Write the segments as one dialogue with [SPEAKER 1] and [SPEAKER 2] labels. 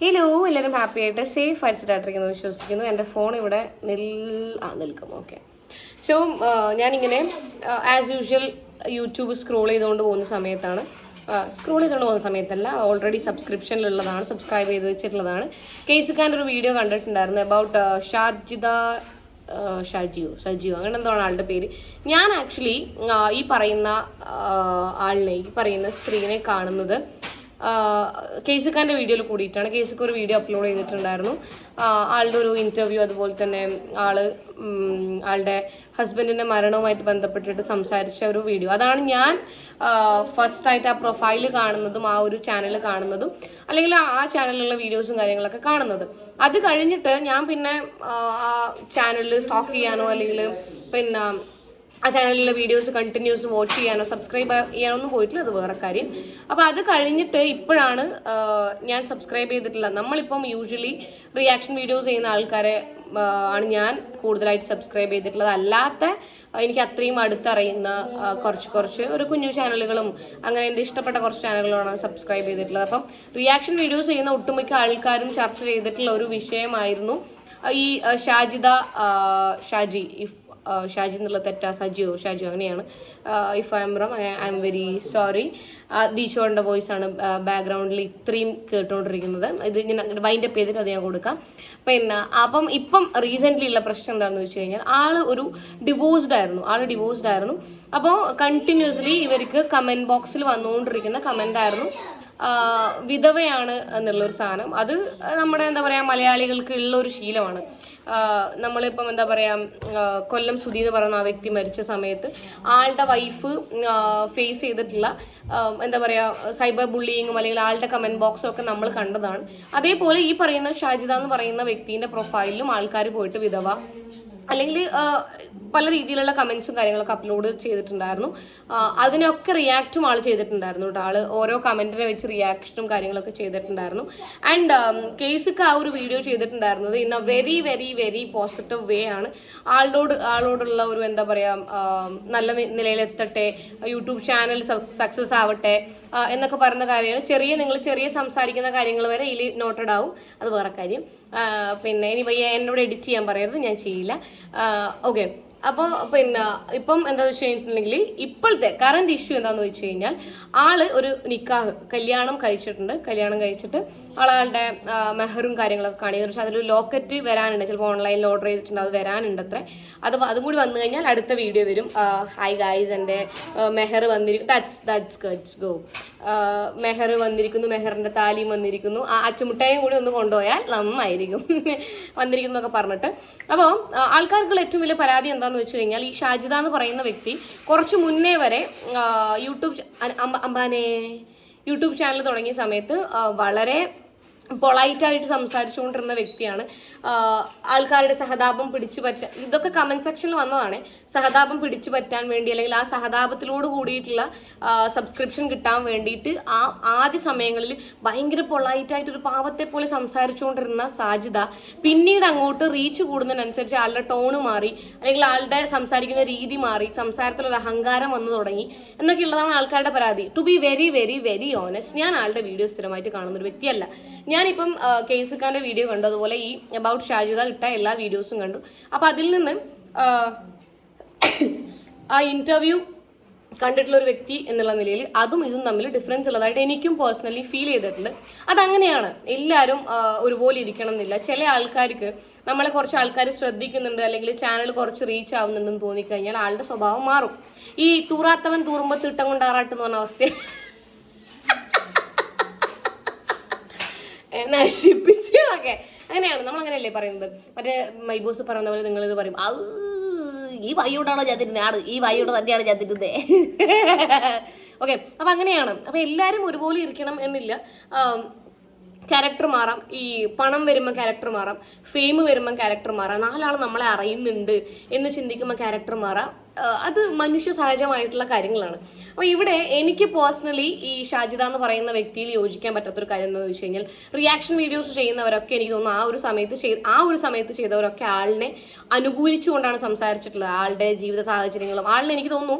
[SPEAKER 1] Hello എല്ലാവരും happy ആയിട്ട് safe അടിച്ചിട്ടായിട്ടിരിക്കുന്നു വിശ്വസിക്കുന്നു. എന്റെ ഫോൺ ഇവിടെ നിൽ ആ നിൽക്കും. ഓക്കെ സോ ഞാനിങ്ങനെ ആസ് യൂഷ്വൽ യൂട്യൂബ് സ്ക്രോൾ ചെയ്തുകൊണ്ട് പോകുന്ന സമയത്താണ്. സ്ക്രോൾ ചെയ്തുകൊണ്ട് പോകുന്ന സമയത്തല്ല ഓൾറെഡി സബ്സ്ക്രിപ്ഷനിലുള്ളതാണ് സബ്സ്ക്രൈബ് ചെയ്ത് വെച്ചിട്ടുള്ളതാണ്. കേസുക്കാന്റെ ഒരു വീഡിയോ കണ്ടിട്ടുണ്ടായിരുന്നു അബൌട്ട് ഷജിയോ ഷാജിയോ ഷാജിയോ അങ്ങനെ എന്തോ ആളുടെ പേര്. ഞാൻ ആക്ച്വലി ഈ പറയുന്ന ആളിനെ ഈ പറയുന്ന സ്ത്രീനെ കാണുന്നത് കേസുക്കാന്റെ വീഡിയോയിൽ കൂടിയിട്ടാണ്. കേസുക്ക് ഒരു വീഡിയോ അപ്ലോഡ് ചെയ്തിട്ടുണ്ടായിരുന്നു. ആളുടെ ഒരു ഇന്റർവ്യൂ അതുപോലെ തന്നെ ആൾ ആളുടെ ഹസ്ബൻഡിന്റെ മരണവുമായിട്ട് ബന്ധപ്പെട്ടിട്ട് സംസാരിച്ച ഒരു വീഡിയോ അതാണ് ഞാൻ ഫസ്റ്റായിട്ട് ആ പ്രൊഫൈൽ കാണുന്നതും ആ ഒരു ചാനൽ കാണുന്നതും അല്ലെങ്കിൽ ആ ചാനലിലുള്ള വീഡിയോസും കാര്യങ്ങളൊക്കെ കാണുന്നത്. അത് കഴിഞ്ഞിട്ട് ഞാൻ പിന്നെ ആ ചാനലിൽ സ്റ്റോക്ക് ചെയ്യാനോ അല്ലെങ്കിൽ പിന്നെ ആ ചാനലിലെ വീഡിയോസ് കണ്ടിന്യൂസ് വാച്ച് ചെയ്യാനോ സബ്സ്ക്രൈബ് ചെയ്യാനോ ഒന്നും പോയിട്ടില്ല അത് വേറെ കാര്യം. അപ്പോൾ അത് കഴിഞ്ഞിട്ട് ഇപ്പോഴാണ് ഞാൻ സബ്സ്ക്രൈബ് ചെയ്തിട്ടില്ല. നമ്മളിപ്പം യൂഷ്വലി റിയാക്ഷൻ വീഡിയോസ് ചെയ്യുന്ന ആൾക്കാരെ ആണ് ഞാൻ കൂടുതലായിട്ട് സബ്സ്ക്രൈബ് ചെയ്തിട്ടുള്ളത്. അല്ലാത്ത എനിക്ക് അത്രയും അടുത്തറിയുന്ന കുറച്ച് കുറച്ച് ഒരു കുഞ്ഞു ചാനലുകളും അങ്ങനെ എന്റെ ഇഷ്ടപ്പെട്ട കുറച്ച് ചാനലുകളാണ് സബ്സ്ക്രൈബ് ചെയ്തിട്ടുള്ളത്. അപ്പം റിയാക്ഷൻ വീഡിയോസ് ചെയ്യുന്ന ഒട്ടുമിക്ക ആൾക്കാരും ചർച്ച ചെയ്തിട്ടുള്ള ഒരു വിഷയമായിരുന്നു ഈ ഷാജിദ ഷാജി ഇഫ് ഷാജി എന്നുള്ള തെറ്റാ സജിയോ? ഷാജിയോ അങ്ങനെയാണ്. If I'm wrong I'm very sorry ദീശോന്റെ voice ആണ് ബാക്ക്ഗ്രൗണ്ടിൽ ഇത്രയും കേട്ടുകൊണ്ടിരിക്കുന്നത് ഇത് ഇങ്ങനെ വൈൻഡ് അപ്പ് ചെയ്തിട്ട് അത് ഞാൻ കൊടുക്കാം. പിന്നെ അപ്പം ഇപ്പം റീസെന്റ്ലി ഉള്ള പ്രശ്നം എന്താണെന്ന് വെച്ച് കഴിഞ്ഞാൽ ആൾ ഒരു ഡിവോഴ്സ്ഡ് ആയിരുന്നു. ആൾ ഡിവോഴ്സ്ഡ് ആയിരുന്നു. അപ്പോൾ കണ്ടിന്യൂസ്ലി ഇവർക്ക് കമന്റ് ബോക്സിൽ വന്നുകൊണ്ടിരിക്കുന്ന കമന്റ് ആയിരുന്നു. വിധവയാണ് എന്നുള്ളൊരു സാധനം. അത് നമ്മുടെ എന്താ പറയുക മലയാളികൾക്ക് ഉള്ള ഒരു ശീലമാണ് നമ്മളിപ്പം എന്താ പറയുക കൊല്ലം സുധി എന്ന് പറയുന്ന ആ വ്യക്തി മരിച്ച സമയത്ത് ആളുടെ വൈഫ് ഫേസ് ചെയ്തിട്ടുള്ള എന്താ പറയുക സൈബർ ബുള്ളിങ്ങും അല്ലെങ്കിൽ ആളുടെ കമന്റ് ബോക്സും ഒക്കെ നമ്മൾ കണ്ടതാണ്. അതേപോലെ ഈ പറയുന്ന ഷാജിദ എന്ന് പറയുന്ന വ്യക്തിന്റെ പ്രൊഫൈലിലും ആൾക്കാർ പോയിട്ട് വിധവ അല്ലെങ്കിൽ പല രീതിയിലുള്ള കമൻസും കാര്യങ്ങളൊക്കെ അപ്ലോഡ് ചെയ്തിട്ടുണ്ടായിരുന്നു. അതിനൊക്കെ റിയാക്റ്റും ആൾ ചെയ്തിട്ടുണ്ടായിരുന്നു കേട്ടോ. ആൾ ഓരോ കമന്റിനെ വെച്ച് റിയാക്ഷനും കാര്യങ്ങളൊക്കെ ചെയ്തിട്ടുണ്ടായിരുന്നു. ആൻഡ് കേസൊക്കെ ആ ഒരു വീഡിയോ ചെയ്തിട്ടുണ്ടായിരുന്നത് in a very very very positive way ആണ്. ആളോട് ആളോടുള്ള ഒരു എന്താ പറയുക നല്ല നിലയിലെത്തട്ടെ യൂട്യൂബ് ചാനൽ സക്സസ് ആവട്ടെ എന്നൊക്കെ പറയുന്ന കാര്യങ്ങൾ ചെറിയ നിങ്ങൾ ചെറിയ സംസാരിക്കുന്ന കാര്യങ്ങൾ വരെ ഇതിൽ നോട്ടഡ് ആവും. അത് വേറെ കാര്യം. പിന്നെ ഇനി എന്നോട് എഡിറ്റ് ചെയ്യാൻ പറയരുത് ഞാൻ ചെയ്യില്ല. ഓക്കെ അപ്പോൾ പിന്നെ ഇപ്പം എന്താണെന്ന് വെച്ച് കഴിഞ്ഞിട്ടുണ്ടെങ്കിൽ ഇപ്പോഴത്തെ കറണ്ട് ഇഷ്യൂ എന്താണെന്ന് വെച്ച് കഴിഞ്ഞാൽ ആൾ ഒരു നിക്കാഹ് കല്യാണം കഴിച്ചിട്ടുണ്ട്. കല്യാണം കഴിച്ചിട്ട് ആളുടെ മെഹറും കാര്യങ്ങളൊക്കെ കാണിക്കുന്നു. പക്ഷെ അതിലൊരു ലോക്കറ്റ് വരാനുണ്ട്. ചിലപ്പോൾ ഓൺലൈനിൽ ഓർഡർ ചെയ്തിട്ടുണ്ട്. അത് വരാനുണ്ട് അത്ര അത് അതും കൂടി വന്നു കഴിഞ്ഞാൽ അടുത്ത വീഡിയോ വരും. ഹായ് ഗായ്സ് എന്റെ മെഹർ വന്നിരിക്കും ദാറ്റ്സ് ദാറ്റ്സ് ഗഡ്സ് ഗോ മെഹർ വന്നിരിക്കുന്നു. മെഹറിന്റെ താലിയും വന്നിരിക്കുന്നു. ആ അച്ചുമുട്ടയും കൂടി ഒന്ന് കൊണ്ടുപോയാൽ നന്നായിരിക്കും. വന്നിരിക്കുന്നൊക്കെ പറഞ്ഞിട്ട്. അപ്പോൾ ആൾക്കാർക്കുള്ള ഏറ്റവും വലിയ പരാതി എന്താണെന്ന് വെച്ച് കഴിഞ്ഞാൽ ഈ ഷാജിദ എന്ന് പറയുന്ന വ്യക്തി കുറച്ച് മുന്നേ വരെ യൂട്യൂബ് അംബാനെ യൂട്യൂബ് ചാനൽ തുടങ്ങിയ സമയത്ത് വളരെ പൊളൈറ്റായിട്ട് സംസാരിച്ചുകൊണ്ടിരുന്ന വ്യക്തിയാണ്. ആൾക്കാരുടെ സഹതാപം പിടിച്ചു പറ്റാൻ ഇതൊക്കെ കമന്റ് സെക്ഷനിൽ വന്നതാണ്. സഹതാപം പിടിച്ചു പറ്റാൻ വേണ്ടി അല്ലെങ്കിൽ ആ സഹതാപത്തിലോട് കൂടിയിട്ടുള്ള സബ്സ്ക്രിപ്ഷൻ കിട്ടാൻ വേണ്ടിയിട്ട് ആ ആദ്യ സമയങ്ങളിൽ ഭയങ്കര പൊളൈറ്റായിട്ട് ഒരു പാവത്തെ പോലെ സംസാരിച്ചുകൊണ്ടിരുന്ന സാധ്യത പിന്നീട് അങ്ങോട്ട് റീച്ച് കൂടുന്നതിനനുസരിച്ച് ആളുടെ ടോണ് മാറി അല്ലെങ്കിൽ ആളുടെ സംസാരിക്കുന്ന രീതി മാറി സംസാരത്തിലൊരു അഹങ്കാരം വന്നു തുടങ്ങി എന്നൊക്കെയുള്ളതാണ് ആൾക്കാരുടെ പരാതി. To be very very very honest ഞാൻ ആളുടെ വീഡിയോ സ്ഥിരമായിട്ട് കാണുന്ന ഒരു വ്യക്തിയല്ല. ഞാനിപ്പം കേസുക്കാരന്റെ വീഡിയോ കണ്ടു. അതുപോലെ ഈ അബൌട്ട് ഷാജിദ ഇട്ട എല്ലാ വീഡിയോസും കണ്ടു. അപ്പോൾ അതിൽ നിന്ന് ആ, ഇന്റർവ്യൂ കണ്ടിട്ടുള്ള ഒരു വ്യക്തി എന്നുള്ള നിലയിൽ അതും ഇതും തമ്മിൽ ഡിഫറൻസ് ഉള്ളതായിട്ട് എനിക്കും പേഴ്സണലി ഫീൽ ചെയ്തിട്ടുണ്ട്. അതങ്ങനെയാണ്. എല്ലാവരും ഒരുപോലെ ഇരിക്കണം എന്നില്ല. ചില ആൾക്കാർക്ക് നമ്മളെ കുറച്ച് ആൾക്കാർ ശ്രദ്ധിക്കുന്നുണ്ട് അല്ലെങ്കിൽ ചാനൽ കുറച്ച് റീച്ച് ആവുന്നുണ്ടെന്ന് തോന്നിക്കഴിഞ്ഞാൽ ആളുടെ സ്വഭാവം മാറും. ഈ തൂറാത്തവൻ തൂറുമ്പോൾ തിട്ടം കൊണ്ടാറാട്ടെന്ന് പറഞ്ഞ അവസ്ഥ നശിപ്പിച്ചതൊക്കെ അങ്ങനെയാണ്. നമ്മൾ അങ്ങനെയല്ലേ പറയുന്നത്? മറ്റേ മൈബോസ് പറയുന്ന പോലെ നിങ്ങൾ ഇത് പറയും. അത് ഈ വയ്യോടാണോ ഞാൻ തിരുന്നത് ആണ് ഈ വയ്യോട് തന്നെയാണ് ഞാൻ തിരുന്നത് ഓക്കെ അപ്പൊ അങ്ങനെയാണ്. അപ്പൊ എല്ലാവരും ഒരുപോലെ ഇരിക്കണം എന്നില്ല. ക്യാരക്ടർ മാറാം. ഈ പണം വരുമ്പോൾ ക്യാരക്ടർ മാറാം. ഫെയിം വരുമ്പോൾ ക്യാരക്ടർ മാറാം. നാലാൾ നമ്മളെ അറിയുന്നുണ്ട് എന്ന് ചിന്തിക്കുമ്പോൾ ക്യാരക്ടർ മാറാം. അത് മനുഷ്യ സഹജമായിട്ടുള്ള കാര്യങ്ങളാണ്. അപ്പോൾ ഇവിടെ എനിക്ക് പേഴ്സണലി ഈ ഷാജിദ എന്ന് പറയുന്ന വ്യക്തിയിൽ യോജിക്കാൻ പറ്റാത്തൊരു കാര്യം എന്താണെന്ന് വെച്ച് കഴിഞ്ഞാൽ റിയാക്ഷൻ വീഡിയോസ് ചെയ്യുന്നവരൊക്കെ എനിക്ക് തോന്നുന്നു ആ ഒരു സമയത്ത് ചെയ്ത് ആ ഒരു സമയത്ത് ചെയ്തവരൊക്കെ ആളിനെ അനുകൂലിച്ചുകൊണ്ടാണ് സംസാരിച്ചിട്ടുള്ളത്. ആളുടെ ജീവിത സാഹചര്യങ്ങളും ആളിനെ എനിക്ക് തോന്നുന്നു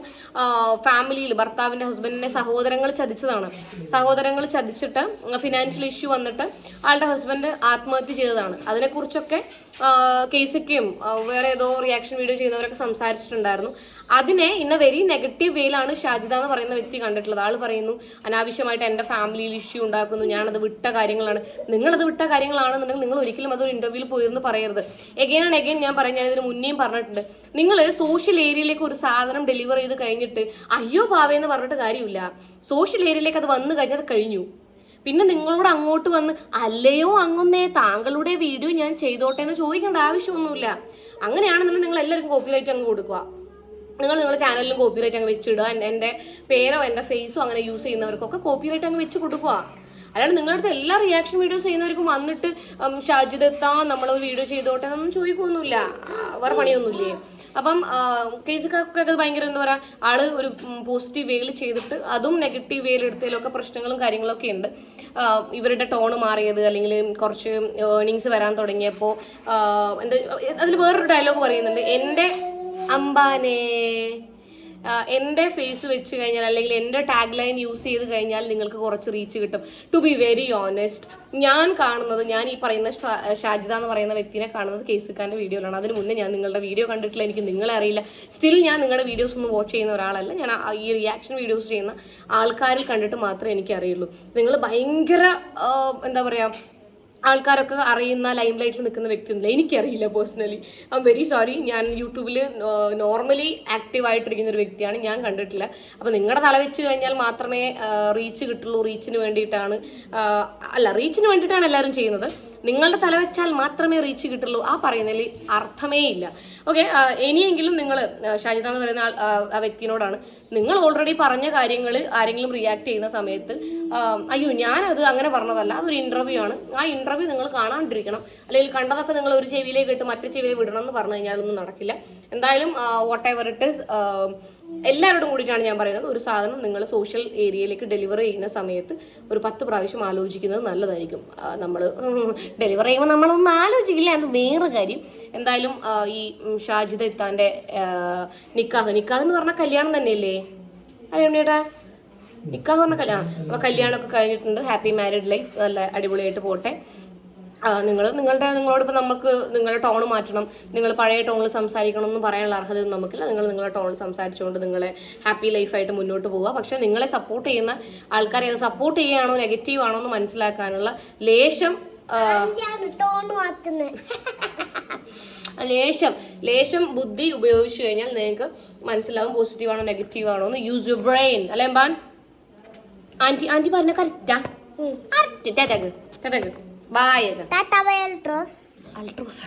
[SPEAKER 1] ഫാമിലിയിൽ ഭർത്താവിന്റെ ഹസ്ബൻഡിനെ സഹോദരങ്ങൾ ചതിച്ചതാണ്. സഹോദരങ്ങൾ ചതിച്ചിട്ട് ഫിനാൻഷ്യൽ ഇഷ്യൂ വന്നിട്ട് ആളുടെ ഹസ്ബൻഡ് ആത്മഹത്യ ചെയ്തതാണ്. അതിനെക്കുറിച്ചൊക്കെ കേസൊക്കെയും വേറെ ഏതോ റിയാക്ഷൻ വീഡിയോ ചെയ്യുന്നവരൊക്കെ സംസാരിച്ചിട്ടുണ്ടായിരുന്നു. അതിനെ ഇന്ന വെരി നെഗറ്റീവ് വേയിലാണ് ഷാജിദ എന്ന് പറയുന്ന വ്യക്തി കണ്ടിട്ടുള്ളത്. ആൾ പറയുന്നു അനാവശ്യമായിട്ട് എന്റെ ഫാമിലിയിൽ ഇഷ്യൂ ഉണ്ടാക്കുന്നു ഞാനത് വിട്ട കാര്യങ്ങളാണ്. നിങ്ങളത് വിട്ട കാര്യങ്ങളാണെന്നുണ്ടെങ്കിൽ നിങ്ങൾ ഒരിക്കലും അതൊരു ഇന്റർവ്യൂവിൽ പോയിരുന്നു പറയരുത്. എഗെയിൻ ആൻഡ് എഗെയിൻ ഞാൻ പറയാം ഞാൻ ഇതിന് മുന്നേയും പറഞ്ഞിട്ടുണ്ട്. നിങ്ങൾ സോഷ്യൽ ഏരിയയിലേക്ക് ഒരു സാധനം ഡെലിവർ ചെയ്ത് കഴിഞ്ഞിട്ട് അയ്യോ പാവയെന്ന് പറഞ്ഞിട്ട് കാര്യമില്ല. സോഷ്യൽ ഏരിയയിലേക്ക് അത് വന്നു കഴിഞ്ഞത് കഴിഞ്ഞു. പിന്നെ നിങ്ങളോട് അങ്ങോട്ട് വന്ന് അല്ലയോ അങ്ങൊന്നേ താങ്കളുടെ വീഡിയോ ഞാൻ ചെയ്തോട്ടെ എന്ന് ചോദിക്കേണ്ട ആവശ്യമൊന്നുമില്ല. അങ്ങനെയാണെന്നുണ്ടെങ്കിൽ നിങ്ങൾ എല്ലാവർക്കും കോപ്പി കോപ്പിറൈറ്റ് അങ്ങ് കൊടുക്കുക. നിങ്ങൾ നിങ്ങളുടെ ചാനലിലും കോപ്പിറൈറ്റ് അങ്ങ് വെച്ചിടുക. എന്റെ- പേരോ എന്റെ ഫേസോ അങ്ങനെ യൂസ് ചെയ്യുന്നവർക്കൊക്കെ കോപ്പിറൈറ്റ് അങ്ങ് വെച്ച് കൊടുക്കുക. അല്ലാണ്ട് നിങ്ങളുടെ അടുത്ത് എല്ലാ റിയാക്ഷൻ വീഡിയോ ചെയ്യുന്നവർക്കും വന്നിട്ട് ഉം, ഷാജിദ് എത്താൻ നമ്മളൊരു വീഡിയോ ചെയ്തോട്ടെ എന്നൊന്നും ചോദിക്കൊന്നുമില്ല. വേറെ പണിയൊന്നുമില്ലേ? അപ്പം കേസൊക്കെ അത് ഭയങ്കര എന്താ പറയുക ആൾ ഒരു പോസിറ്റീവ് വേയിൽ ചെയ്തിട്ട് അതും നെഗറ്റീവ് വേയിൽ എടുത്തതിലൊക്കെ പ്രശ്നങ്ങളും കാര്യങ്ങളൊക്കെ ഉണ്ട്. ഇവരുടെ ടോണ് മാറിയത് അല്ലെങ്കിൽ കുറച്ച് ഏർണിങ്സ് വരാൻ തുടങ്ങിയപ്പോൾ എന്താ അതിൽ വേറൊരു ഡയലോഗ് പറയുന്നുണ്ട്. എന്റെ അമ്പാനേ എന്റെ ഫേസ് വെച്ച് കഴിഞ്ഞാൽ അല്ലെങ്കിൽ എന്റെ ടാഗ് ലൈൻ യൂസ് ചെയ്ത് കഴിഞ്ഞാൽ നിങ്ങൾക്ക് കുറച്ച് റീച്ച് കിട്ടും. ടു ബി വെരി ഓണസ്റ്റ് ഞാൻ കാണുന്നത് ഞാൻ ഈ പറയുന്ന ഷാജിദ എന്ന് പറയുന്ന വ്യക്തിനെ കാണുന്നത് കേസുക്കാരന്റെ വീഡിയോയിലാണ് അതിന് മുന്നേ ഞാൻ നിങ്ങളുടെ വീഡിയോ കണ്ടിട്ടില്ല എനിക്ക് നിങ്ങളെ അറിയില്ല. സ്റ്റിൽ ഞാൻ നിങ്ങളുടെ വീഡിയോസ് ഒന്നും വാച്ച് ചെയ്യുന്ന ഒരാളല്ല. ഞാൻ ഈ റിയാക്ഷൻ വീഡിയോസ് ചെയ്യുന്ന ആൾക്കാരിൽ കണ്ടിട്ട് മാത്രമേ എനിക്കറിയുള്ളൂ. നിങ്ങൾ ഭയങ്കര എന്താ പറയുക ആൾക്കാരൊക്കെ അറിയുന്ന ലൈം ലൈറ്റിൽ നിൽക്കുന്ന വ്യക്തിയൊന്നുമില്ല. എനിക്കറിയില്ല personally I'm very sorry ഞാൻ യൂട്യൂബിൽ നോർമലി ആക്റ്റീവ് ആയിട്ടിരിക്കുന്ന ഒരു വ്യക്തിയാണ്. ഞാൻ കണ്ടിട്ടില്ല. അപ്പോൾ നിങ്ങളുടെ തല വെച്ച് കഴിഞ്ഞാൽ മാത്രമേ റീച്ച് കിട്ടുള്ളൂ റീച്ചിന് വേണ്ടിയിട്ടാണ് അല്ല റീച്ചിന് വേണ്ടിയിട്ടാണ് എല്ലാവരും ചെയ്യുന്നത്. നിങ്ങളുടെ തല വെച്ചാൽ മാത്രമേ റീച്ച് കിട്ടുള്ളൂ. ആ പറയുന്നതിൽ അർത്ഥമേ ഇല്ല. ഓക്കെ ഇനിയെങ്കിലും നിങ്ങൾ ഷാജിദ എന്ന് പറയുന്ന ആ, വ്യക്തിനോടാണ്. നിങ്ങൾ ഓൾറെഡി പറഞ്ഞ കാര്യങ്ങൾ ആരെങ്കിലും റിയാക്ട് ചെയ്യുന്ന സമയത്ത് അയ്യോ ഞാനത് അങ്ങനെ പറഞ്ഞതല്ല അതൊരു ഇന്റർവ്യൂ ആണ്. ആ ഇന്റർവ്യൂ നിങ്ങൾ കാണാണ്ടിരിക്കണം. അല്ലെങ്കിൽ കണ്ടതൊക്കെ നിങ്ങൾ ഒരു ചെവിയിലേക്ക് ഇട്ട് മറ്റു ചെവിയിലേക്ക് വിടണം എന്ന് പറഞ്ഞു കഴിഞ്ഞാൽ ഒന്നും നടക്കില്ല. എന്തായാലും വാട്ട് എവർ ഇറ്റ് ഇസ് എല്ലാവരോടും കൂടിയിട്ടാണ് ഞാൻ പറയുന്നത്. ഒരു സാധനം നിങ്ങൾ സോഷ്യൽ ഏരിയയിലേക്ക് ഡെലിവർ ചെയ്യുന്ന സമയത്ത് ഒരു പത്ത് പ്രാവശ്യം ആലോചിക്കുന്നത് നല്ലതായിരിക്കും. നമ്മൾ ഡെലിവർ ചെയ്യുമ്പോൾ നമ്മളൊന്നും ആലോചിക്കില്ല? അത് വേറെ കാര്യം. എന്തായാലും ഈ ഷാജിദ് ഇത്താന്റെ നിക്കാഹ്. നിക്കാഹ് എന്ന് പറഞ്ഞാൽ കല്യാണം തന്നെയല്ലേ? അതെ ചേട്ടാ നിക്കാഹ് പറഞ്ഞ കല്യാണം. അപ്പോൾ കല്യാണമൊക്കെ കഴിഞ്ഞിട്ടുണ്ട്. ഹാപ്പി മാരീഡ് ലൈഫ് നല്ല അടിപൊളിയായിട്ട് പോട്ടെ. നിങ്ങൾ നിങ്ങളുടെ നിങ്ങളോട് ഇപ്പോൾ നമുക്ക് നിങ്ങളുടെ ടോൺ മാറ്റണം. നിങ്ങൾ പഴയ ടോണിൽ സംസാരിക്കണം എന്ന് പറയാനുള്ള അർഹതയൊന്നും നമുക്കില്ല. നിങ്ങൾ നിങ്ങളുടെ ടോണിൽ സംസാരിച്ചുകൊണ്ട് നിങ്ങളെ ഹാപ്പി ലൈഫായിട്ട് മുന്നോട്ട് പോവുക. പക്ഷേ നിങ്ങളെ സപ്പോർട്ട് ചെയ്യുന്ന ആൾക്കാരെ സപ്പോർട്ട് ചെയ്യുകയാണോ നെഗറ്റീവ് ആണോ എന്ന് മനസ്സിലാക്കാനുള്ള ലേശം ലേശം ലേശം ബുദ്ധി ഉപയോഗിച്ചു കഴിഞ്ഞാൽ നിങ്ങൾക്ക് മനസ്സിലാവും പോസിറ്റീവ് ആണോ നെഗറ്റീവ് ആണോ എന്ന്. യൂസ് യുവർ ബ്രെയിൻ അല്ലേ ബാൻ ആന്റി ആന്റി പറഞ്ഞ കറക്റ്റാ കറക്റ്റ് ടാറ്റാക്ക് ടാറ്റാക്ക് ബായ്
[SPEAKER 2] അൾട്രോസ്
[SPEAKER 1] അൾട്രോസ്